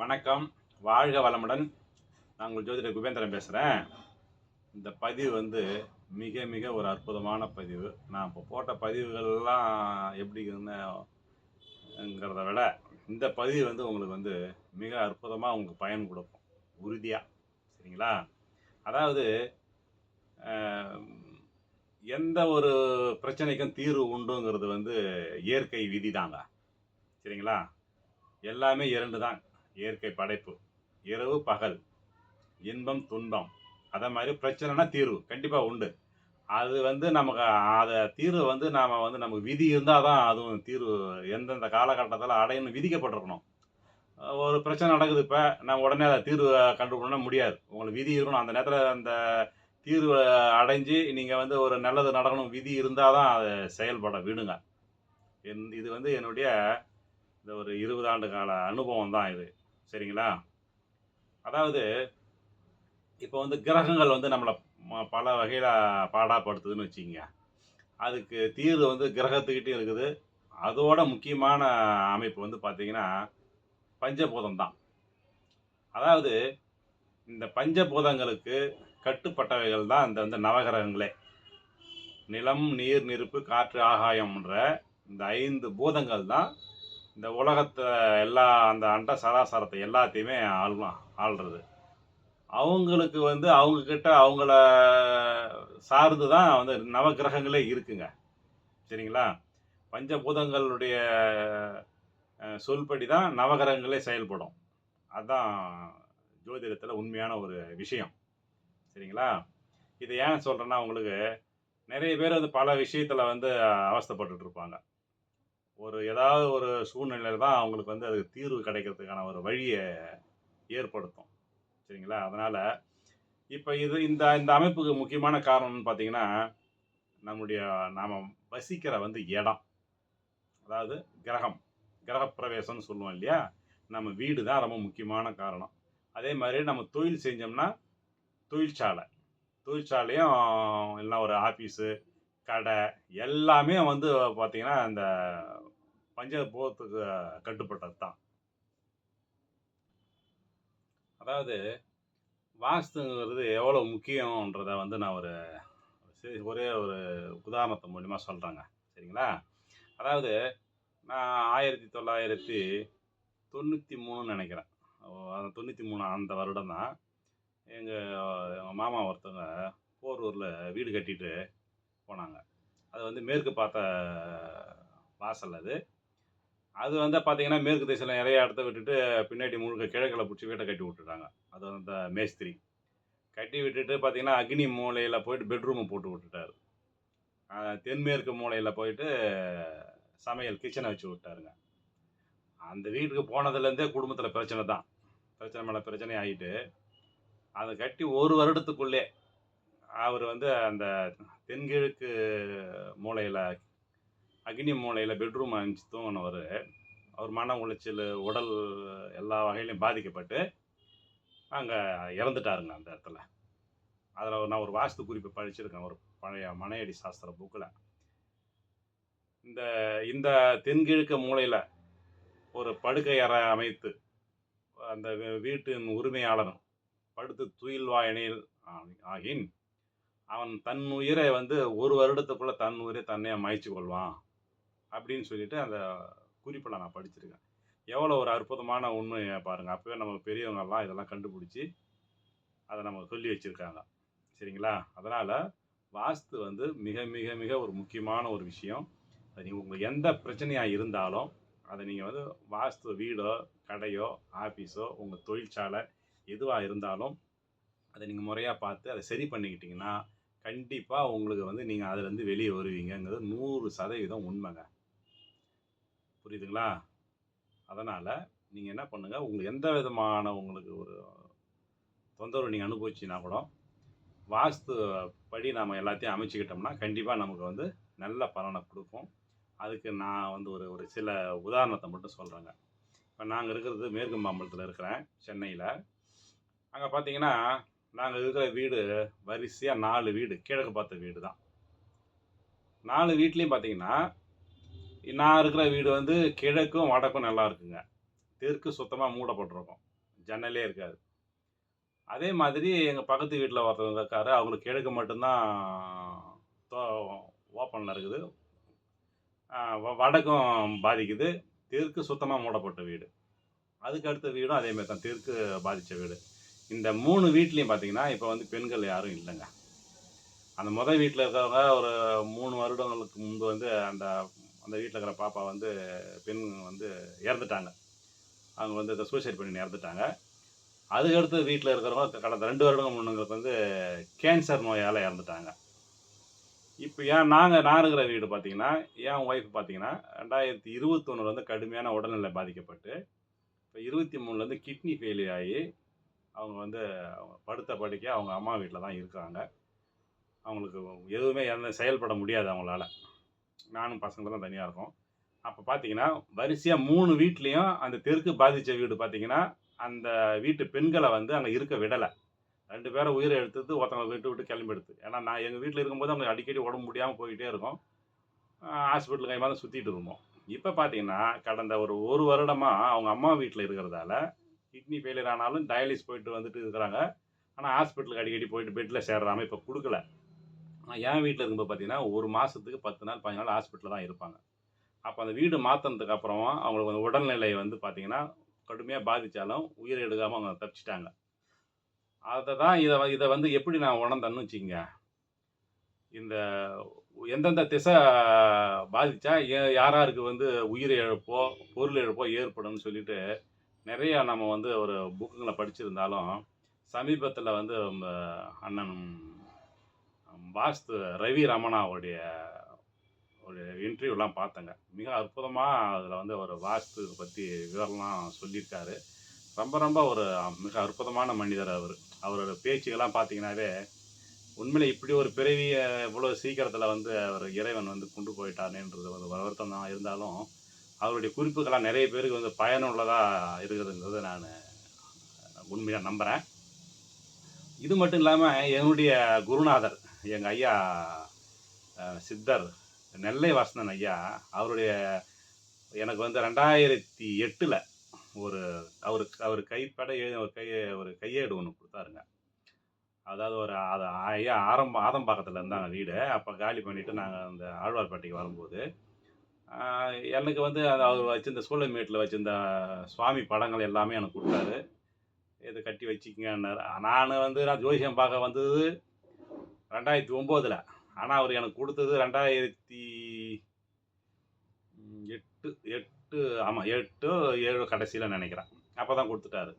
வணக்கம். வாழ்க வளமுடன். நான் உங்கள் ஜோதிடர் குபேந்திரன் பேசுகிறேன் இந்த பதிவு வந்து மிக மிக ஒரு அற்புதமான பதிவு. நான் இப்போ போட்ட பதிவுகள்லாம் எப்படி இருந்தேங்கிறத விட இந்த பதிவு வந்து உங்களுக்கு வந்து மிக அற்புதமாக உங்களுக்கு பயன் கொடுக்கும். உறுதியாக சரிங்களா? அதாவது எந்த ஒரு பிரச்சனைக்கும் தீர்வு உண்டுங்கிறது வந்து இயற்கை விதி தாங்க சரிங்களா? எல்லாமே இரண்டு தான் இயற்கை படைப்பு. இரவு பகல். இன்பம் துன்பம். அதே மாதிரி பிரச்சனைனா தீர்வு. கண்டிப்பாக உண்டு. அது வந்து நமக்கு அதை தீர்வு வந்து நாம் வந்து நமக்கு விதி இருந்தால் தான் அதுவும் தீர்வு. எந்தெந்த காலகட்டத்தில் அடையணும் விதிக்கப்பட்டிருக்கணும். ஒரு பிரச்சனை நடக்குது இப்போ நான் உடனே அதை தீர்வு கண்டுபிடிக்கணும் முடியாது. உங்களுக்கு விதி இருக்கணும். அந்த நேரத்தில் அந்த தீர்வு அடைஞ்சு நீங்கள் வந்து ஒரு நல்லது நடக்கணும் விதி இருந்தால் தான் அதை செயல்பட விடுங்க. என் இது வந்து என்னுடைய இந்த ஒரு இருபது ஆண்டு கால அனுபவம் தான் இது. சரிங்களா? அதாவது இப்போ வந்து கிரகங்கள் வந்து நம்மளை பல வகையில் பாடாப்படுத்துதுன்னு வச்சுக்கோங்க. அதுக்கு தீர்வு வந்து கிரகத்துக்கிட்டே இருக்குது. அதோட முக்கியமான அமைப்பு வந்து பார்த்தீங்கன்னா பஞ்சபூதம் தான். அதாவது இந்த பஞ்சபூதங்களுக்கு கட்டுப்பட்டவைகள் தான் இந்த வந்து நவகிரகங்களே. நிலம் நீர் நெருப்பு காற்று ஆகாயம்ன்ற இந்த ஐந்து பூதங்கள் தான் இந்த உலகத்தை எல்லா அந்த அண்ட சராசரத்தை எல்லாத்தையுமே ஆள்லாம் ஆள்றது. அவங்களுக்கு வந்து அவங்கக்கிட்ட அவங்கள சார்ந்து தான் வந்து நவகிரகங்களே இருக்குங்க. சரிங்களா? பஞ்சபூதங்களுடைய சொல்படி தான் நவகிரகங்களே செயல்படும். அதுதான் ஜோதிடத்தில் உண்மையான ஒரு விஷயம். சரிங்களா? இதை ஏன் சொல்கிறேன்னா உங்களுக்கு நிறைய பேர் வந்து பல விஷயத்தில் வந்து அவஸ்தைப்பட்டுட்டு இருப்பாங்க. ஒரு ஏதாவது ஒரு சூழ்நிலையில் தான் அவங்களுக்கு வந்து அதுக்கு தீர்வு கிடைக்கிறதுக்கான ஒரு வழியை ஏற்படுத்தும். சரிங்களா? அதனால் இப்போ இது இந்த இந்த அமைப்புக்கு முக்கியமான காரணம்னு பார்த்தீங்கன்னா நம்முடைய நாம் வசிக்கிற வந்து இடம். அதாவது கிரகம் கிரகப்பிரவேசம்னு சொல்லுவோம் இல்லையா? நம்ம வீடு தான் ரொம்ப முக்கியமான காரணம். அதே மாதிரி நம்ம தொழில் செஞ்சோம்னா தொழிற்சாலை. தொழிற்சாலையும் இல்லைன்னா ஒரு ஆஃபீஸு கடை எல்லாமே வந்து பார்த்தீங்கன்னா இந்த பஞ்சபூதத்துக்கு கட்டுப்பட்டது தான் அதாவது வாஸ்துங்கிறது எவ்வளோ முக்கியன்றதை வந்து நான் ஒரு ஒரே ஒரு உதாரணத்தை மூலிமா சொல்கிறேங்க சரிங்களா? அதாவது நான் ஆயிரத்தி தொள்ளாயிரத்தி தொண்ணூற்றி மூணுன்னு நினைக்கிறேன். தொண்ணூற்றி மூணு அந்த வருடம் தான் எங்கள் எங்கள் மாமா ஒருத்தவங்க போரூரில் வீடு கட்டிட்டு போனாங்க. அது வந்து மேற்கு பார்த்த வாசல் அது. அது வந்து பார்த்தீங்கன்னா மேற்கு திசையில் நிறைய இடத்த விட்டுட்டு பின்னாடி முழுக்க கிழக்கில் பிடிச்சி வீட்டை கட்டி விட்டுட்டாங்க. அது வந்து அந்த மேஸ்திரி. கட்டி விட்டுட்டு பார்த்தீங்கன்னா அக்னி மூலையில் போயிட்டு பெட்ரூமை போட்டு விட்டுட்டாரு. தென்மேற்கு மூலையில் போயிட்டு சமையல் கிச்சனை வச்சு விட்டாருங்க. அந்த வீட்டுக்கு போனதுலேருந்தே குடும்பத்தில் பிரச்சனை தான். பிரச்சனை மேலே பிரச்சனை ஆகிட்டு அதை கட்டி ஒரு வருடத்துக்குள்ளே அவர் வந்து அந்த தென்கிழக்கு மூலையில் அக்னி மூலையில் பெட்ரூம் அணிஞ்சு தூங்கினவர். அவர் மன உளைச்சல் உடல் எல்லா வகையிலையும் பாதிக்கப்பட்டு அங்கே இறந்துட்டாருங்க அந்த இடத்துல. அதில் நான் ஒரு வாஸ்து குறிப்பை படிச்சிருக்கேன். ஒரு பழைய மனையடி சாஸ்திர புக்கில். இந்த இந்த தென்கிழக்கு மூலையில் ஒரு படுக்கை அறை அமைத்து அந்த வீட்டின் உரிமையாளரும் படுத்து துயில்வாயனில் ஆகின். அவன் தன் உயிரை வந்து ஒரு வருடத்துக்குள்ளே தன் உயிரை தன்னையே மாய்ச்சி கொள்வான் அப்படின்னு சொல்லிட்டு அந்த குறிப்பில் நான் படிச்சிருக்கேன். எவ்வளோ ஒரு அற்புதமான உண்மை பாருங்கள் அப்போவே நம்ம பெரியவங்கெல்லாம் இதெல்லாம் கண்டுபிடிச்சி அதை நம்ம சொல்லி வச்சுருக்காங்க. சரிங்களா? அதனால் வாஸ்து வந்து மிக மிக மிக ஒரு முக்கியமான ஒரு விஷயம். அது நீங்கள் உங்களுக்கு எந்த பிரச்சனையாக இருந்தாலும் அதை நீங்கள் வந்து வாஸ்து வீடோ கடையோ ஆஃபீஸோ உங்கள் தொழிற்சாலை எதுவாக இருந்தாலும் அதை நீங்கள் முறையாக பார்த்து அதை சரி பண்ணிக்கிட்டிங்கன்னா கண்டிப்பாக உங்களுக்கு வந்து நீங்கள் அதுலேருந்து வெளியே வருவீங்கங்கிறது நூறு சதவீதம் உண்மைங்க. புரியுதுங்களா? அதனால் நீங்கள் என்ன பண்ணுங்கள் உங்களுக்கு எந்த விதமான உங்களுக்கு ஒரு தொந்தரவு நீங்கள் அனுபவிச்சின்னா கூட வாஸ்து படி நாம் எல்லாத்தையும் அமைச்சுக்கிட்டோம்னா கண்டிப்பாக நமக்கு வந்து நல்ல பலனை கொடுக்கும். அதுக்கு நான் வந்து ஒரு ஒரு சில உதாரணத்தை மட்டும் சொல்கிறேங்க இப்போ நாங்கள் இருக்கிறது மேற்கு மாம்பலத்தில் இருக்கிறேன் சென்னையில். அங்கே பார்த்தீங்கன்னா நாங்கள் இருக்கிற வீடு வரிசையாக நாலு வீடு கிழக்கு பார்த்த வீடு தான் நாலு வீட்லேயும் பார்த்தீங்கன்னா நான் இருக்கிற வீடு வந்து கிழக்கும் வடக்கும் நல்லா இருக்குங்க. தெற்கு சுத்தமாக மூடப்பட்டிருக்கும். ஜன்னலே இருக்காது. அதே மாதிரி எங்கள் பக்கத்து வீட்டில் ஒருத்தவங்க இருக்காரு. அவங்களுக்கு கிழக்கு மட்டும்தான் ஓப்பனில் இருக்குது. வ- வடக்கும் பாதிக்குது. தெற்கு சுத்தமாக மூடப்பட்ட வீடு. அதுக்கு அடுத்த வீடும் அதேமாதிரி தான் தெற்கு பாதித்த வீடு. இந்த மூணு வீட்லேயும் பார்த்தீங்கன்னா இப்போ வந்து பெண்கள் யாரும் இல்லைங்க. அந்த முதல் வீட்டில் இருக்கிறவங்க ஒரு மூணு வருடங்களுக்கு முன்பு வந்து அந்த அந்த வீட்டில் இருக்கிற பாப்பா வந்து பெண் வந்து இறந்துட்டாங்க. அவங்க வந்து இதை சூசைட் பண்ணி இறந்துட்டாங்க. அதுக்கடுத்து வீட்டில் இருக்கிறவங்க கடந்த ரெண்டு வருடங்கள் முன்னுங்களுக்கு வந்து கேன்சர் நோயால் இறந்துட்டாங்க. இப்போ ஏன் நாங்கள் நான் இருக்கிற வீடு பார்த்தீங்கன்னா என் ஒய்ஃப் பார்த்தீங்கன்னா ரெண்டாயிரத்தி இருபத்தொன்னுல வந்து கடுமையான உடல்நிலை பாதிக்கப்பட்டு இப்போ இருபத்தி மூணுலேருந்து கிட்னி ஃபெயிலியர் ஆகி அவங்க வந்து அவங்க படுத்த படுக்கை அவங்க அம்மா வீட்டில் தான் இருக்காங்க. அவங்களுக்கு எதுவுமே எந்த செயல்பட முடியாது அவங்களால. நானும் பசங்களும் தான் தனியாக இருக்கோம். அப்போ பார்த்தீங்கன்னா வரிசையாக மூணு வீட்லேயும் அந்த தெற்கு பாதித்த வீடு பார்த்தீங்கன்னா அந்த வீட்டு பெண்களை வந்து அங்கே இருக்க விடலை. ரெண்டு பேரும் உயிரை எடுத்தது ஒருத்தவங்களை விட்டு விட்டு கிளம்பி எடுத்து ஏன்னா நான் எங்கள் வீட்டில் இருக்கும்போது அவங்க அடிக்கடி உடம்பு முடியாமல் போய்கிட்டே இருக்கும். ஹாஸ்பிட்டல் கைமா தான் சுற்றிட்டு இருப்போம் இப்போ பார்த்தீங்கன்னா கடந்த ஒரு ஒரு வருடமாக அவங்க அம்மா வீட்டில் இருக்கிறதால கிட்னி ஃபெயிலியர் ஆனாலும் டயாலிஸ் போயிட்டு வந்துட்டு இருக்கிறாங்க. ஆனால் ஹாஸ்பிட்டலுக்கு அடிக்கடி போயிட்டு பெட்டில் சேர்றாமல் இப்போ கொடுக்கல. ஆனால் என் வீட்டில் இருக்கும்போது பார்த்தீங்கன்னா ஒரு மாதத்துக்கு பத்து நாள் பதினஞ்சு நாள் ஹாஸ்பிட்டலில் தான் இருப்பாங்க. அப்போ அந்த வீடு மாற்றினதுக்கு அப்புறம் அவங்களுக்கு அந்த உடல்நிலையை வந்து பார்த்தீங்கன்னா கடுமையாக பாதித்தாலும் உயிரை எடுக்காமல் அவங்க தப்பிச்சிட்டாங்க. அதை தான் இதை இதை வந்து எப்படி நான் உணர்ந்தேன்னு வச்சுக்கங்க. இந்த எந்தெந்த திசை பாதித்தா யார் யாராருக்கு வந்து உயிர் இழப்போ பொருள் இழப்போ ஏற்படும்னு சொல்லிட்டு நிறையா நம்ம வந்து ஒரு புக்குங்களை படிச்சிருந்தாலும் சமீபத்தில் வந்து நம்ம அண்ணன் வாஸ்து ரவி ரமணாவுடைய ஒரு இன்டர்வியூலாம் பார்த்தேங்க. மிக அற்புதமாக அதில் வந்து ஒரு வாஸ்து பற்றி விவரம்லாம் சொல்லியிருக்காரு. ரொம்ப ரொம்ப ஒரு மிக அற்புதமான மனிதர் அவர். அவரோட பேச்சுக்கெல்லாம் பார்த்தீங்கன்னாவே உண்மையிலே இப்படி ஒரு பிறவியை இவ்வளோ சீக்கிரத்தில் வந்து அவர் இறைவன் வந்து கொண்டு போயிட்டானேன்றது ஒரு வருத்தம் தான் இருந்தாலும் அவருடைய குறிப்புகள்லாம் நிறைய பேருக்கு வந்து பயனுள்ளதாக இருக்கிறதுங்கிறத நான் உண்மையாக நம்புகிறேன் இது மட்டும் இல்லாமல் என்னுடைய குருநாதர் எங்கள் ஐயா சித்தர் நெல்லை வாசனன் ஐயா அவருடைய எனக்கு வந்து ரெண்டாயிரத்தி எட்டில் ஒரு அவருக்கு அவர் கைப்பட எழுதி ஒரு கை ஒரு கையேடு ஒன்று கொடுத்தாருங்க. அதாவது ஒரு அது ஐயா ஆரம்ப ஆதம்பாக்கத்தில் இருந்தாங்க வீடு. அப்போ காலி பண்ணிவிட்டு நாங்கள் அந்த ஆழ்வார்பேட்டைக்கு வரும்போது எனக்கு வந்து அது அவர் வச்சிருந்த சூளமேட்டில் வச்சிருந்த சுவாமி படங்கள் எல்லாமே எனக்கு கொடுத்தாரு. இதை கட்டி வச்சுக்கங்கன்னாரு. நான் வந்து நான் ஜோசியம் பார்க்க வந்தது ரெண்டாயிரத்தி ஒம்போதில். ஆனால் அவர் எனக்கு கொடுத்தது ரெண்டாயிரத்தி எட்டு எட்டு ஆமாம் எட்டு ஏழு கடைசியில் நினைக்கிறேன். அப்போ தான் கொடுத்துட்டாரு.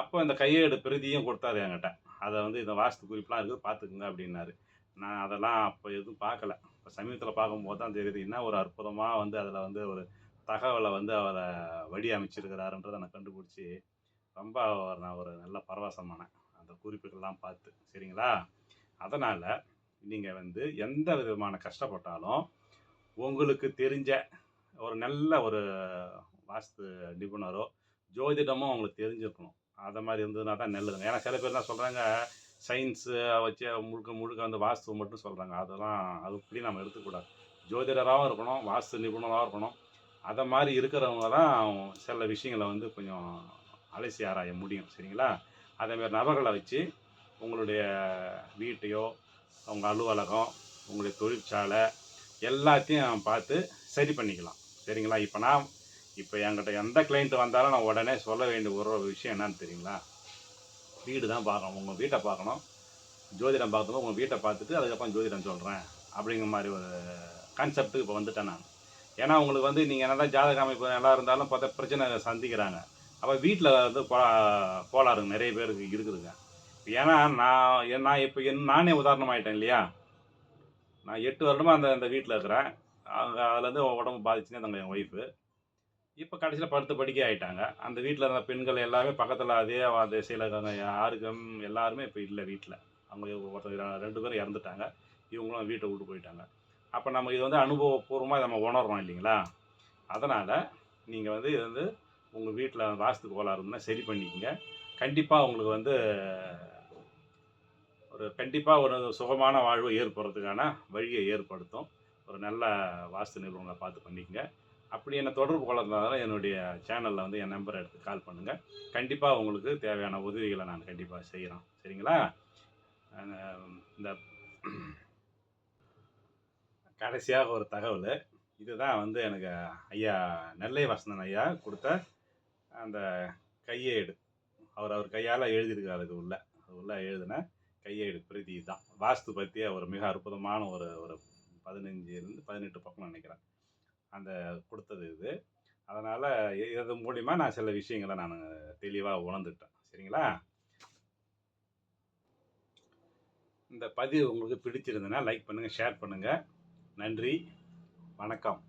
அப்போ இந்த கையேடு பிரதியும் கொடுத்தாரு என்கிட்ட. அதை வந்து இந்த வாஸ்து குறிப்பெலாம் இருக்குது பார்த்துக்குங்க அப்படின்னாரு. நான் அதெல்லாம் அப்போ எதுவும் பார்க்கல. இப்போ சமீபத்தில் பார்க்கும்போது தான் தெரியுது என்ன ஒரு அற்புதமாக வந்து அதில் வந்து ஒரு தகவலை வந்து அவரை வழி அமைச்சிருக்கிறாருன்றதை நான் கண்டுபிடிச்சி ரொம்ப நான் ஒரு நல்ல பரவசமானேன் அந்த குறிப்புகள்லாம் பார்த்து சரிங்களா? அதனால் நீங்கள் வந்து எந்த விதமான கஷ்டப்பட்டாலும் உங்களுக்கு தெரிஞ்ச ஒரு நல்ல ஒரு வாஸ்து நிபுணரோ ஜோதிடமோ உங்களுக்கு தெரிஞ்சிருக்கணும். அதை மாதிரி இருந்ததுன்னா தான் நல்லதுங்க. ஏன்னா சில பேர் தான் சொல்கிறாங்க சயின்ஸு வச்சு முழுக்க முழுக்க வந்து வாஸ்து மட்டும் சொல்கிறாங்க அதெல்லாம் அது இப்படி நம்ம எடுத்துக்கூடாது. ஜோதிடராகவும் இருக்கணும் வாஸ்து நிபுணராகவும் இருக்கணும். அதை மாதிரி இருக்கிறவங்க தான் சில விஷயங்களை வந்து கொஞ்சம் அலசி ஆராய முடியும். சரிங்களா? அதேமாரி நபர்களை வச்சு உங்களுடைய வீட்டையோ உங்கள் அலுவலகம் உங்களுடைய தொழிற்சாலை எல்லாத்தையும் பார்த்து சரி பண்ணிக்கலாம். சரிங்களா? இப்போ நான் இப்போ என்கிட்ட எந்த கிளைண்ட் வந்தாலும் நான் உடனே சொல்ல வேண்டிய ஒரு ஒரு விஷயம் என்னன்னு தெரியுங்களா? வீடு தான் பார்க்கணும். உங்கள் வீட்டை பார்க்கணும். ஜோதிடம் பார்க்கணும் உங்கள் வீட்டை பார்த்துட்டு அதுக்கப்புறம் ஜோதிடம் சொல்கிறேன் அப்படிங்கிற மாதிரி ஒரு கான்செப்ட்டுக்கு இப்போ வந்துட்டேன் நான். ஏன்னா உங்களுக்கு வந்து நீங்கள் நல்லா ஜாதக அமைப்பு நல்லா இருந்தாலும் பார்த்தா பிரச்சனை சந்திக்கிறாங்க. அப்போ வீட்டில் வந்து போ கோளாறு நிறைய பேருக்கு இருக்குதுங்க. ஏன்னா நான் நான் இப்போ என் நானே உதாரணமாயிட்டேன் இல்லையா? நான் எட்டு வருடமாக அந்த அந்த வீட்டில் இருக்கிறேன். அங்கே அதுலேருந்து உடம்பு பாதிச்சுனே தங்க என் ஒய்ஃபு இப்போ கடைசியில் படுத்து படிக்க ஆயிட்டாங்க. அந்த வீட்டில் இருந்த பெண்கள் எல்லாமே பக்கத்தில் அதே திசையில் இருக்காங்க யாருக்கும் எல்லாருமே இப்போ இல்லை வீட்டில் அவங்க ஒருத்தர் ரெண்டு பேரும் இறந்துட்டாங்க. இவங்களும் வீட்டை விட்டு போயிட்டாங்க. அப்போ நம்ம இது வந்து அனுபவபூர்வமாக நம்ம உணர்றோம் இல்லைங்களா? அதனால் நீங்கள் வந்து இது வந்து உங்கள் வீட்டில் வாஸ்து கோலாக இருந்தால் சரி பண்ணிக்கங்க. கண்டிப்பாக உங்களுக்கு வந்து ஒரு கண்டிப்பாக ஒரு சுகமான வாழ்வு ஏற்படுறதுக்கான வழியை ஏற்படுத்தும். ஒரு நல்ல வாஸ்து நிறுவனங்களை பார்த்து பண்ணிக்கங்க. அப்படி என்னை தொடர்பு கொள்ளறதுனால என்னுடைய சேனலில் வந்து என் நம்பரை எடுத்து கால் பண்ணுங்கள் கண்டிப்பாக உங்களுக்கு தேவையான உதவிகளை நான் கண்டிப்பாக செய்கிறோம் சரிங்களா? இந்த கடைசியாக ஒரு தகவல். இதுதான் வந்து எனக்கு ஐயா நெல்லை வசந்தன் ஐயா கொடுத்த அந்த கையேடு அவர் அவர் கையால் எழுதியிருக்காரு அது உள்ள. அது உள்ள எழுதின கையேடு பிரதி தான். வாஸ்து பற்றிய ஒரு மிக அற்புதமான ஒரு ஒரு பதினஞ்சுலேருந்து பதினெட்டு பக்கம் நினைக்கிறேன். அந்த கொடுத்தது இது. அதனால் இது மூலிமா நான் சில விஷயங்களை நான் தெளிவாக உணர்ந்துட்டேன். சரிங்களா? இந்த பதிவு உங்களுக்கு பிடிச்சிருந்ததுன்னா லைக் பண்ணுங்கள் ஷேர் பண்ணுங்கள் நன்றி. வணக்கம்.